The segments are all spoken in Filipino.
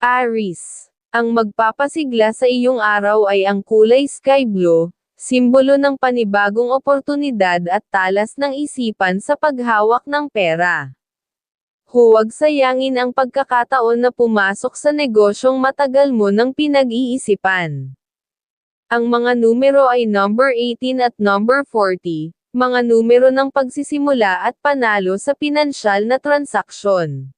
Aris. Ang magpapasigla sa iyong araw ay ang kulay sky blue, simbolo ng panibagong oportunidad at talas ng isipan sa paghawak ng pera. Huwag sayangin ang pagkakataon na pumasok sa negosyong matagal mo nang pinag-iisipan. Ang mga numero ay number 18 at number 40, mga numero ng pagsisimula at panalo sa pinansyal na transaksyon.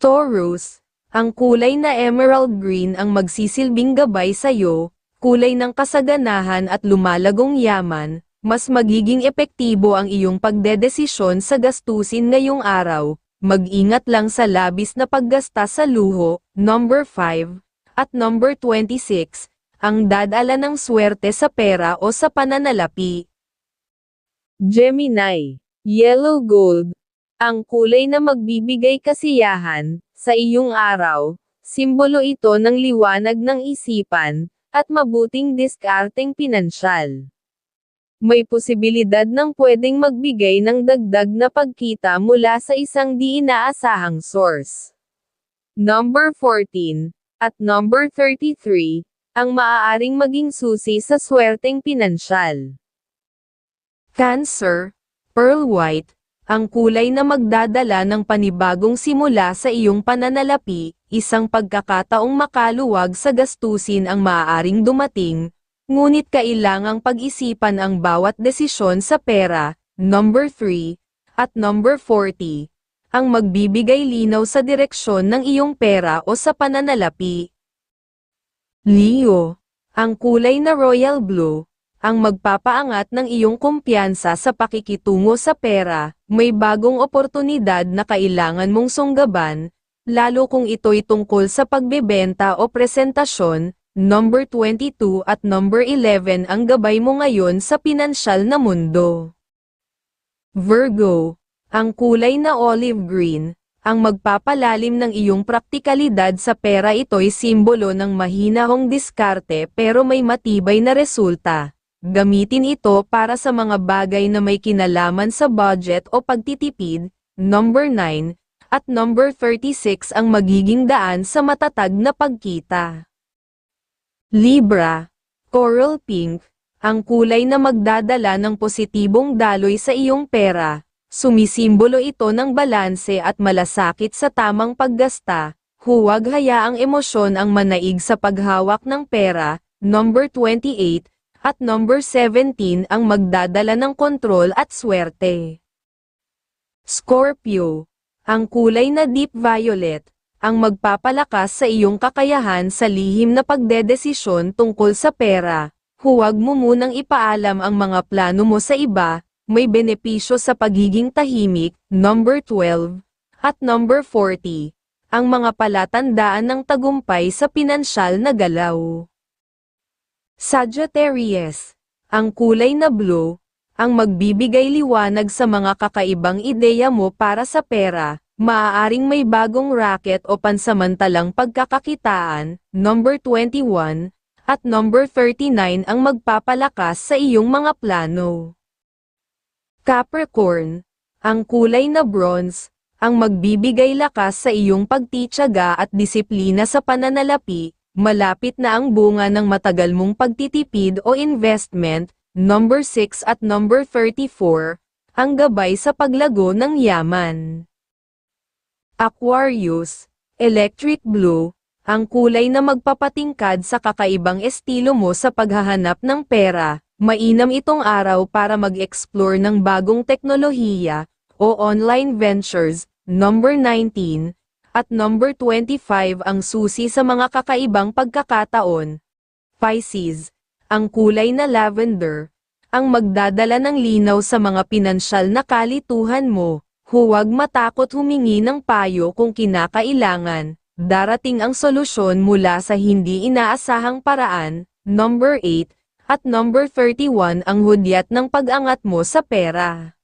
Taurus, ang kulay na emerald green ang magsisilbing gabay sa iyo, kulay ng kasaganahan at lumalagong yaman, mas magiging epektibo ang iyong pagdedesisyon sa gastusin ngayong araw. Mag-ingat lang sa labis na paggasta sa luho, number 5, at number 26, ang dadala ng swerte sa pera o sa pananalapi. Gemini, Yellow Gold, ang kulay na magbibigay kasiyahan, sa iyong araw, simbolo ito ng liwanag ng isipan, at mabuting diskarteng pinansyal. May posibilidad ng pwedeng magbigay ng dagdag na pagkita mula sa isang di inaasahang source. Number 14, at number 33, ang maaaring maging susi sa swerteng pinansyal. Cancer, Pearl White, ang kulay na magdadala ng panibagong simula sa iyong pananalapi, isang pagkakataong makaluwag sa gastusin ang maaaring dumating, ngunit kailangang pag-isipan ang bawat desisyon sa pera, number 3, at number 40, ang magbibigay linaw sa direksyon ng iyong pera o sa pananalapi. Leo, ang kulay na royal blue, ang magpapaangat ng iyong kumpiyansa sa pakikitungo sa pera, may bagong oportunidad na kailangan mong sunggaban, lalo kung ito'y tungkol sa pagbebenta o presentasyon, number 22 at number 11 ang gabay mo ngayon sa pinansyal na mundo. Virgo, ang kulay na olive green, ang magpapalalim ng iyong praktikalidad sa pera ito'y simbolo ng mahinahong diskarte pero may matibay na resulta. Gamitin ito para sa mga bagay na may kinalaman sa budget o pagtitipid, number 9, at number 36 ang magiging daan sa matatag na pagkita. Libra, Coral Pink, ang kulay na magdadala ng positibong daloy sa iyong pera, sumisimbolo ito ng balanse at malasakit sa tamang paggasta, huwag hayaang emosyon ang manaig sa paghawak ng pera, number 28, at number 17 ang magdadala ng kontrol at swerte. Scorpio, ang kulay na deep violet, ang magpapalakas sa iyong kakayahan sa lihim na pagdedesisyon tungkol sa pera. Huwag mo munang ipaalam ang mga plano mo sa iba, may benepisyo sa pagiging tahimik, number 12, at number 40, ang mga palatandaan ng tagumpay sa pinansyal na galaw. Sagittarius, ang kulay na blue, ang magbibigay liwanag sa mga kakaibang ideya mo para sa pera, maaaring may bagong racket o pansamantalang pagkakakitaan, number 21, at number 39 ang magpapalakas sa iyong mga plano. Capricorn, ang kulay na bronze, ang magbibigay lakas sa iyong pagtityaga at disiplina sa pananalapi, malapit na ang bunga ng matagal mong pagtitipid o investment, number 6 at number 34, ang gabay sa paglago ng yaman. Aquarius, Electric Blue, ang kulay na magpapatingkad sa kakaibang estilo mo sa paghahanap ng pera, mainam itong araw para mag-explore ng bagong teknolohiya, o online ventures, number 19, at number 25 ang susi sa mga kakaibang pagkakataon. Pisces, ang kulay na lavender, ang magdadala ng linaw sa mga pinansyal na kalituhan mo. Huwag matakot humingi ng payo kung kinakailangan. Darating ang solusyon mula sa hindi inaasahang paraan. Number 8 at number 31 ang hudyat ng pag-angat mo sa pera.